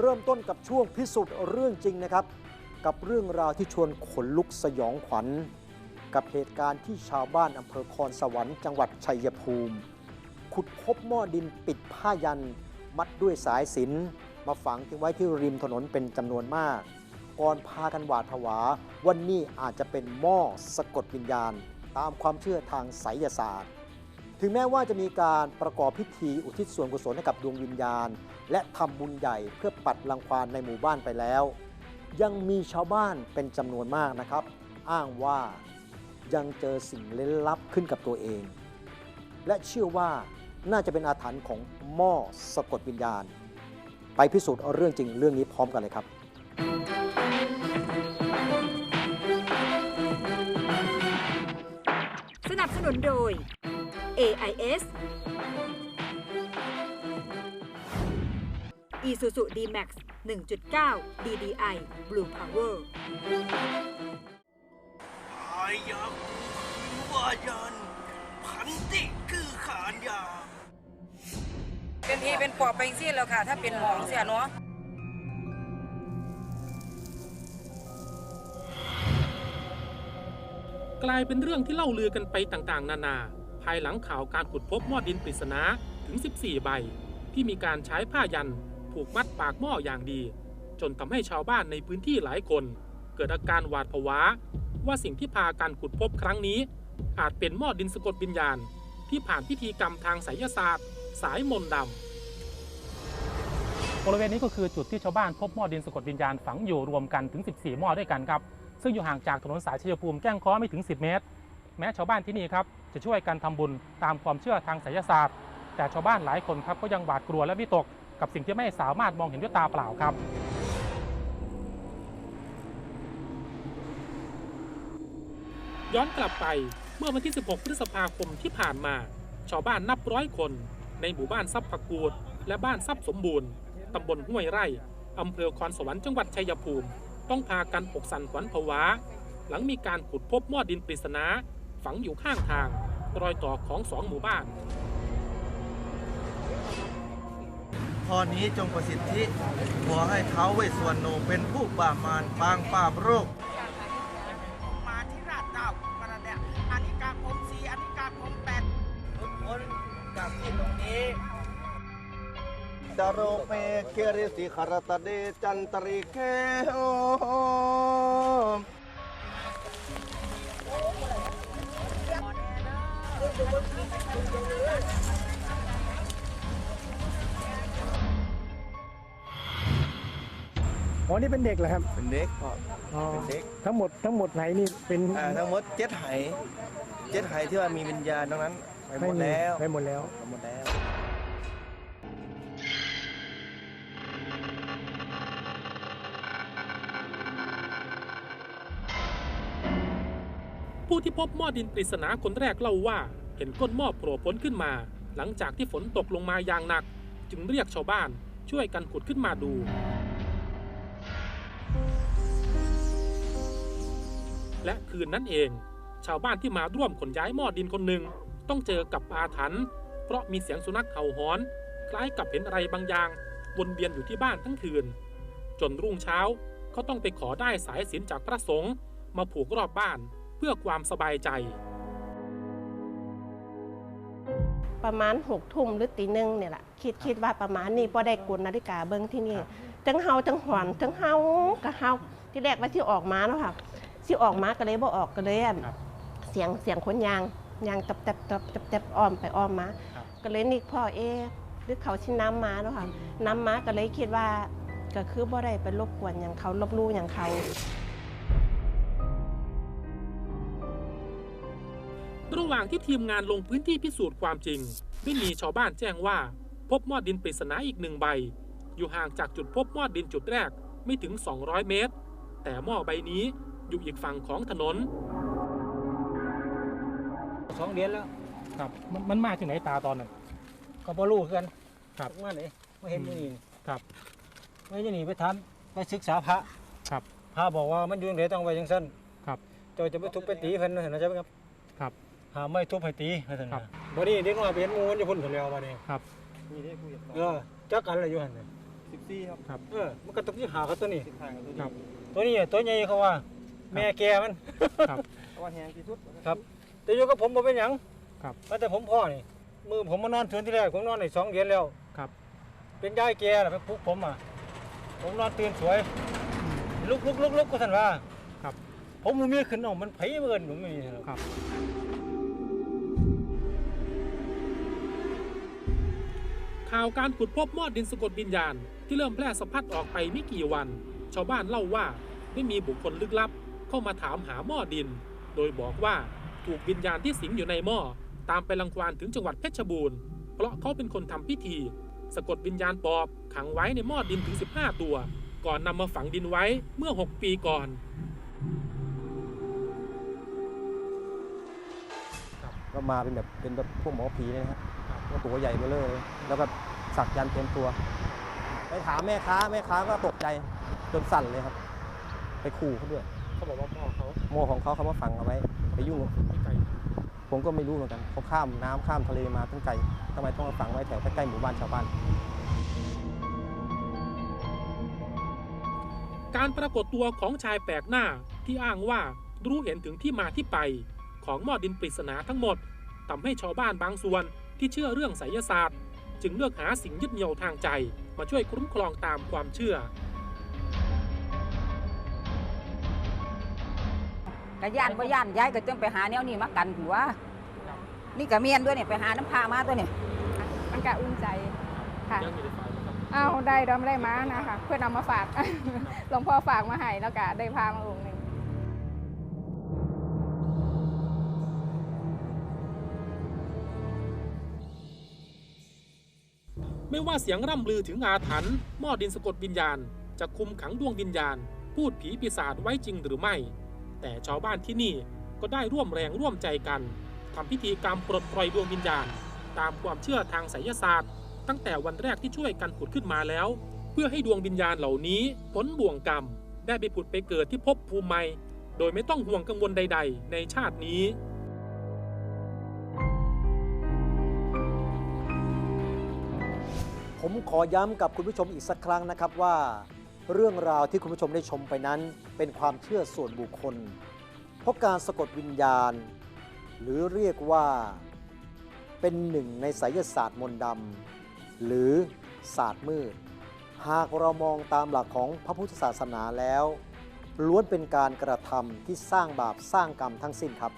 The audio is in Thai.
เริ่มต้นกับช่วงพิสูจน์เรื่องจริงนะครับ กับเรื่องราวที่ชวนขนลุกสยองขวัญ กับเหตุการณ์ที่ชาวบ้านอำเภอคอนสวรรค์จังหวัดชัยภูมิ ขุดพบหม้อดินปิดผ้ายัน มัดด้วยสายสิญจนมาฝังทิ้งไว้ที่ริมถนนเป็นจำนวนมาก ก่อนพากันหวาดผวาวันนี้อาจจะเป็นหม้อสะกดวิญญาณ ตามความเชื่อทางไสยศาสตร์ ถึงแม้ว่าจะมีการประกอบพิธีอุทิศส่วนกุศลให้กับดวงวิญญาณ และทำบุญใหญ่เพื่อปัดรังควานในหมู่บ้านไปแล้ว ยังมีชาวบ้านเป็นจำนวนมากนะครับ อ้างว่ายังเจอสิ่งเล้นลับขึ้นกับตัวเอง และเชื่อว่าน่าจะเป็นอาถรรพ์ของหม้อสะกดวิญญาณ ไปพิสูจน์เรื่องจริงเรื่องนี้พร้อมกันเลยครับสนับสนุนโดย AIS Isuzu D-Max 1.9 DDI Blue Power อายังว่ายันพันติคือขานยา เป็นพี่เป็นปอบไปจังซี่แล้วค่ะ ถ้าเป็นหมองเสียเนาะกลายเป็นเรื่องที่เล่าลือกันไปต่างๆ นานา ภายหลังข่าวการขุดพบหม้อดินปริศนาถึง 14 ใบ ที่มีการใช้ผ้ายัน ผูกมัดปากหม้ออย่างดี จนทำให้ชาวบ้านในพื้นที่หลายคน เกิดอาการหวาดผวา ว่าสิ่งที่พาการขุดพบครั้งนี้ อาจเป็นหม้อดินสะกดวิญญาณ ที่ผ่านพิธีกรรมทางไสยศาสตร์ สายมนต์ดำบริเวณนี้ก็คือจุดที่ชาวบ้านพบหม้อดินสะกดวิญญาณฝังอยู่รวมกันถึง 14 หม้อด้วยกันครับ ซึ่งอยู่ห่างจากถนนสายชัยภูมิแก้งเคอไม่ถึง 10 เมตร แม้ชาวบ้านที่นี่ครับจะช่วยกันทำบุญตามความเชื่อทางไสยศาสตร์ แต่ชาวบ้านหลายคนครับก็ยังหวาดกลัวและวิตก กับสิ่งที่ไม่สามารถมองเห็นด้วยตาเปล่าครับย้อนกลับไปเมื่อวันที่ 16 พฤษภาคมที่ผ่านมา ชาวบ้านนับร้อยคน ในหมู่บ้านทรัพย์ผักกูด และบ้านทรัพย์สมบูรณ์ ตำบลห้วยไร่ อำเภอคอนสวรรค์จังหวัดชัยภูมิ ต้องพากันอกสันขวัญผวา หลังมีการขุดพบหม้อดินปริศนา ฝังอยู่ข้างทาง รอยต่อของสองหมู่บ้าน พอนี้จงประสิทธิขอให้เท้าวเวสสวรรณโนเป็นผู้ป่ามารปางปราบโรค มาที่ราชเจ้าประเดี๋ยวอันนี้กาคมสีอันนี้กาคมแปดทุกคนกลับที่ตรงนี้ดารโรเปเคริสิขารตเดจันตริเคโอ อ๋อนี่เป็นเด็กเหรอครับเป็นเด็กพ่ออ๋อเป็นเด็กทั้งหมดทั้งหมดไหนนี่เป็นอ่าทั้งหมดเจ็ดไหเจ็ดไหที่ว่ามีวิญญาณตรงนั้นไปหมดแล้วไปหมดแล้วไปหมดแล้วผู้ที่พบหม้อดินปริศนาคนแรกเล่าว่า เห็นก้นหม้อโผล่พ้นขึ้นมา หลังจากที่ฝนตกลงมาอย่างหนัก จึงเรียกชาวบ้านช่วยกันขุดขึ้นมาดู และคืนนั้นเอง ชาวบ้านที่มาร่วมขนย้ายหม้อดินคนหนึ่งต้องเจอกับอาถรรพ์เพราะมีเสียงสุนัขเห่าหอน คล้ายกับเห็นอะไรบางอย่างวนเวียนอยู่ที่บ้านทั้งคืน จนรุ่งเช้าเขาต้องไปขอได้สายสิญจนจากพระสงฆ์มาผูกรอบบ้านเพื่อความสบายใจ ประมาณหกทุ่มหรือตีหนึ่งเนี่ยแหละคิดคิดว่าประมาณนี้พอได้กดนาฬิกาเบิ้งที่นี่ทั้งเฮาทั้งหอนทั้งเฮากับเฮาที่แรกว่าที่ออกมาเนาะค่ะ ที่ออกมาก็เลยบ่ออกก็เลยอะครับ เสียงเสียงคนยางยางตับตับตับตับตับอ้อมไปอ้อมมา ครับก็เลยนึกพ่อเอ๊ะหรือเขาชิน้ำมาเนาะค่ะน้ำมาก็เลยคิดว่าก็คือบ่ได้ไปรบกวนอย่างเขาลบลู่อย่างเขา ระหว่างที่ทีมงานลงพื้นที่พิสูจน์ความจริง ได้มีชาวบ้านแจ้งว่า พบหม้อดินปริศนาอีกหนึ่งใบ อยู่ห่างจากจุดพบหม้อดินจุดแรกไม่ถึง 200 เมตร แต่หม้อใบนี้ อยู่อีกฝั่งของถนนสองเดือนแล้วครับมันมันมาถึงไหนตาตอนนั้นก็บ่รู้กันครับมาไหนมาเห็นอยู่นี่ครับไม่จะหนีไปทำไปศึกษาพระครับพระบอกว่ามันอยู่ตรงไหนต้องไว้จังสั้นครับเจ้าจะไปทุบไปตีเพิ่นเห็นไหมครับครับหาไม่ทุบให้ตีเพิ่นครันะบบ่นี้เด็กน้อยไปเห็นหมูมันจะพุ่นกันแล้วบ่นี้ครับเออจักกันเลยอยู่หั่นน่ะ14ครับครับเออมันก็ต้องที่หาเขาตัวนี้15กับตัวครันี้บตัวนี้ตัวใหญ่เขาว่า แม่แกมันครับเพราะว่าแห้งที่สุดครับ แต่อยู่กับผมบ่เป็นหยังครับ ว่าแต่ผมพ่อนี่มือผมมานอนเทือนที่แรกผมนอนในสองเดือนแล้ว ครับ เป็นยายแกน่ะไปปลุกผมอะ ผมนอนตื่นสวย ลุกลุกลุกลุกก็ท่านว่าครับ ผมมือมีขึ้นเออกมันไผเบิ่นผมนี่ครับครับ ข่าวการขุดพบหม้อดินสะกดวิญญาณ ที่เริ่มแพร่สะพัดออกไปไม่กี่วัน ชาวบ้านเล่าว่าได้มีบุคคลลึกลับ เข้ามาถามหาหม้อดิน โดยบอกว่าถูกวิญญาณที่สิงอยู่ในหม้อตามไปรังควานถึงจังหวัดเพชรบูรณ์ เพราะเขาเป็นคนทำพิธี สะกดวิญญาณปอบขังไว้ในหม้อดินถึง 15 ตัว ก่อนนำมาฝังดินไว้เมื่อ 6 ปีก่อนก็มาเป็นแบบเป็นแบบพวกหมอผีเลยนะฮะก็ตัวใหญ่เบ้อเลยแล้วก็สักยันต์เต็มตัว ไปถามแม่ค้าแม่ค้าก็ตกใจจนสั่นเลยครับ ไปขู่เขาด้วย เขาบอกว่าหม้อเขาโมของเขาเขามาฝังเอาไว้ ไปยุ่ง ไม่ไกลผมก็ไม่รู้เหมือนกันเขาข้ามน้ำข้ามทะเลมาตั้งไกลทำไมต้องมาฝังไว้แถวใกล้ๆหมู่บ้านชาวบ้าน การปรากฏตัวของชายแปลกหน้าที่อ้างว่ารู้เห็นถึงที่มาที่ไป ของหม้อดินปริศนาทั้งหมดทำให้ชาวบ้านบางส่วนที่เชื่อเรื่องไสยศาสตร์ จึงเลือกหาสิ่งยึดเหนี่ยวทางใจ มาช่วยคุ้มครองตามความเชื่อ กะย่านบ่ย่านย้ายก็ต้องไปหาแนวนี้มากันถือว่านี่กะเมียนด้วยเนี่ยไปหาน้ำพามาตัวเนี่ยมันก็อุ่นใจค่ะยังมีในไฟล์นะครับเอาได้ดอมได้มานะคะเพื่อนำมาฝากหลวงพ่อฝากมาให้แล้วก็ได้พามาองค์หนึ่งไม่ว่าเสียงร่ำลือถึงอาถรรพ์หม้อดินสะกดวิญญาณ จะคุมขังดวงวิญญาณ พูดผีปีศาจไว้จริงหรือไม่ แต่ชาวบ้านที่นี่ก็ได้ร่วมแรงร่วมใจกันทำพิธีกรรมปลดปล่อยดวงวิญญาณ ตามความเชื่อทางไสยศาสตร์ ตั้งแต่วันแรกที่ช่วยกันขุดขึ้นมาแล้ว เพื่อให้ดวงวิญญาณเหล่านี้พ้นบ่วงกรรม ได้ไปผุดไปเกิดที่ภพภูมิใหม่โดยไม่ต้องห่วงกังวลใด ๆ ในชาตินี้ผมขอย้ำกับคุณผู้ชมอีกสักครั้งนะครับว่า เรื่องราวที่คุณผู้ชมได้ชมไปนั้น เป็นความเชื่อส่วนบุคคล เพราะการสะกดวิญญาณ หรือเรียกว่าเป็นหนึ่งในไสยศาสตร์มนต์ดำหรือศาสตร์มืด หากเรามองตามหลักของพระพุทธศาสนาแล้ว ล้วนเป็นการกระทำที่สร้างบาปสร้างกรรมทั้งสิ้นครับ